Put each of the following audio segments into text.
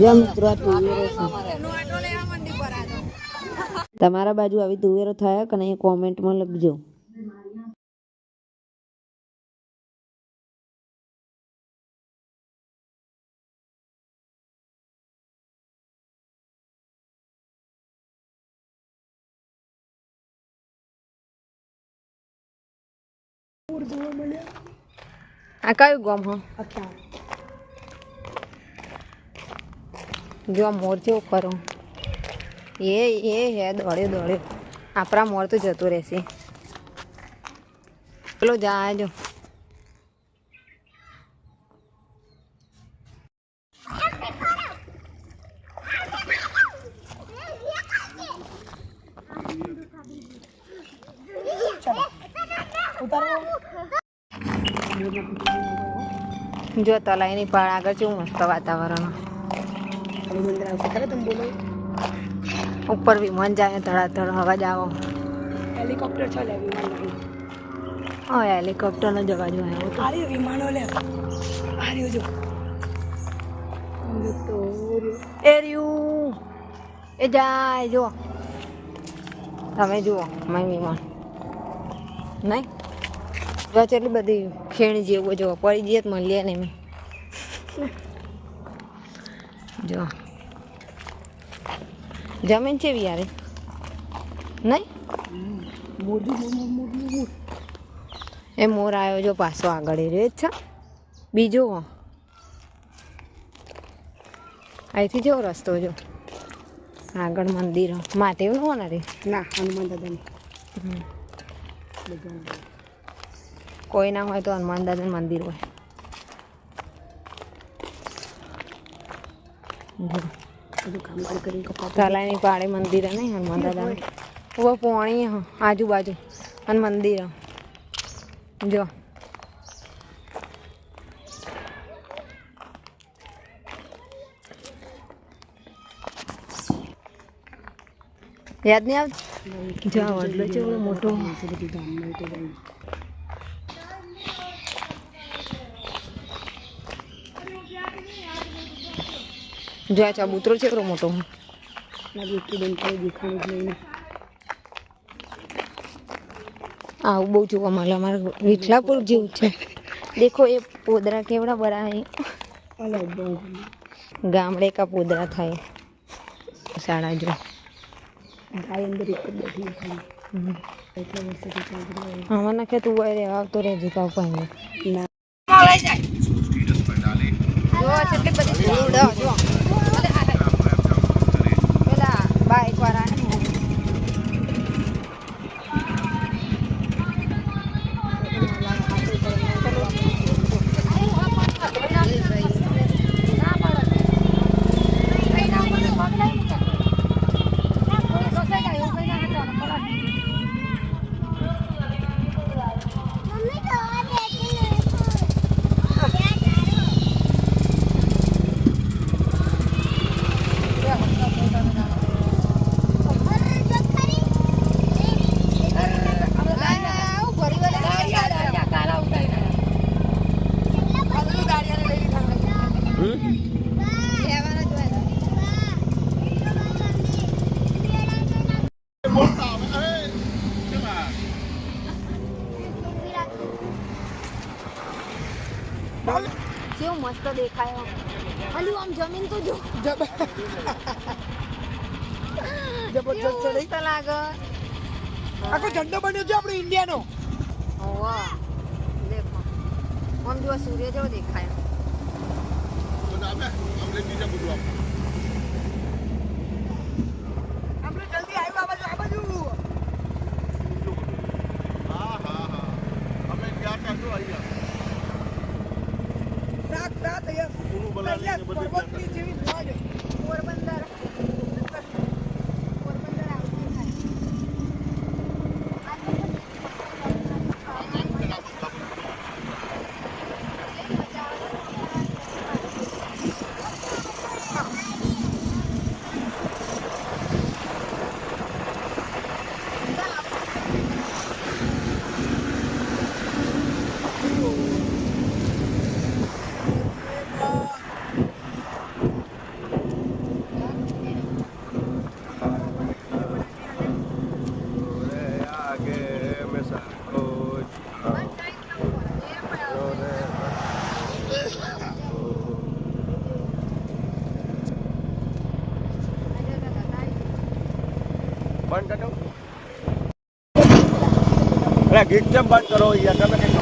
મિત્રો તમારા બાજુ આવી તુવેરો થયા કે નહીં કોમેન્ટમાં લખજો. આ કયું ગામ હો? જો મોર જેવું કરો? એ એ હે દોડ્યો દોડ્યો. આપણા મોર તો જતો રહેશે. પેલો જાજો જો, તલાઈની પાળ આગળ કેવું મસ્ત વાતાવરણ. ઉપર વિમાન જાય ધડાધડ અવાજ આવો. હેલિકોપ્ટર ચાલે વિમાન હા હેલિકોપ્ટર નો જવા જો આવ્યો તો. આર્યો વિમાનો લે. આર્યો જો. જો એ જાય જો તમે જુઓ માય વિમાન. નહીં? જો ચેટલી બધી ખેણી જેવું જો પડી જઈએ તો મળીએ ને મેં જો જમીન છે યારે નહીં. એ મોર આવ્યો જો પાછો આગળ રહ્યો જ છે. બીજો. અહીંથી જો રસ્તો જો. આગળ મંદિર માટે એવું હો ને રે? ના હનુમાન દાદાની. કોઈ ના હોય તો હનુમાન દાદાનું મંદિર હોય. તલાઈની પાળે મંદિર હે નહીં હનુમાન દાદાનું? वो પોણી આજુબાજુ, અને મંદિર. જો. યાદ નહીં આવતું? જો આ છે મોટો. ગામમાં જો આ ચબૂતરો છે એટલો મોટો. ને. આવું બહુ જોવા મળે અમારે વિઠલાપુર જેવું છે. દેખો એ પોદરા કેવડા બરા હે. ગામડે કા પોદરા થાય. શાળા જો. ગાય અંદર એક જ બેઠી. આમાં નાખે તું હોય રે આવતો રે જીતા પાણી ના. જો કેટલી બધી જો. મસ્ત દેખાય. અલી આમ જમીન તો જો. જબરજસ્ત છે મસ્ત લાગે. આખો ઝંડો બન્યો છે આપણો ઇન્ડિયાનો. ઓવા દેખો. આમ જો સૂર્ય જેવો દેખાય. આપણે જલ્દી આવ્યો આ બાજુ આ બાજુ સાત સાત પર્વતની જેવી પોરબંદર પોરબંદર આવતી થાય બંધ કરો અરે, ગીત કેમ બંધ કરો યાર તમે કઈ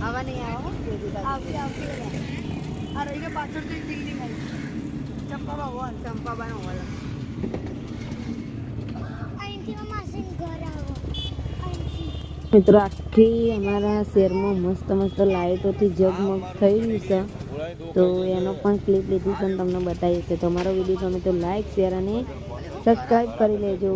આવા આવો. આવતી આવતી ગયો પાછળથી બિલ્ડિંગ આવી ચંપામાં હોલ ચંપાબાનો હોલ મિત્રો આખી અમારા શહેરમાં મસ્ત મસ્ત લાઇટોથી જગમગ થઈ છે. તો એનો પણ ક્લિપ લીધી છે તમને બતાવીએ છે તમારો વીડિયો ગમે તો લાઈક શેર અને સબસ્ક્રાઈબ કરી લેજો.